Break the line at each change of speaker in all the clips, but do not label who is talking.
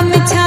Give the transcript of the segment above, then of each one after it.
I'm a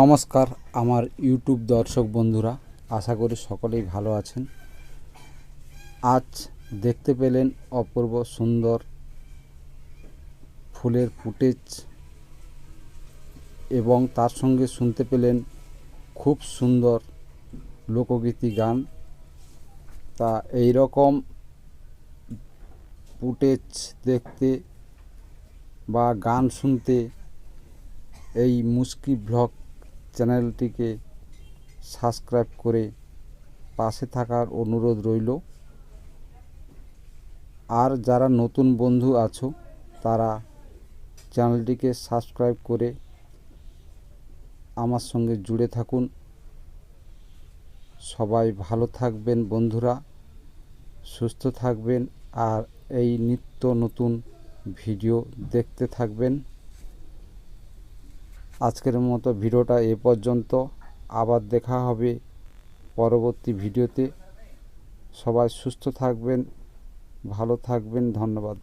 নমস্কার আমার YouTube দর্শক বন্ধুরা, আশা করি সকলেই ভালো আছেন। আজ দেখতে পেলেন অপূর্ব সুন্দর ফুলের ফুটেজ এবং তার সঙ্গে শুনতে পেলেন খুব সুন্দর লোকগীতি গান। তা এই রকম ফুটেজ দেখতে বা গান শুনতে এই মুস্কি ব্লগ চ্যানেলটিকে সাবস্ক্রাইব করে পাশে থাকার অনুরোধ রইল। আর যারা নতুন বন্ধু আছো, তারা চ্যানেলটিকে সাবস্ক্রাইব করে আমার সঙ্গে জুড়ে থাকুন। সবাই ভালো থাকবেন বন্ধুরা, সুস্থ থাকবেন, আর এই নিত্য নতুন ভিডিও দেখতে থাকবেন। আজকের মতো ভিডিওটা এ পর্যন্ত। আবার দেখা হবে পরবর্তী ভিডিওতে। সবাই সুস্থ থাকবেন, ভালো থাকবেন, ধন্যবাদ।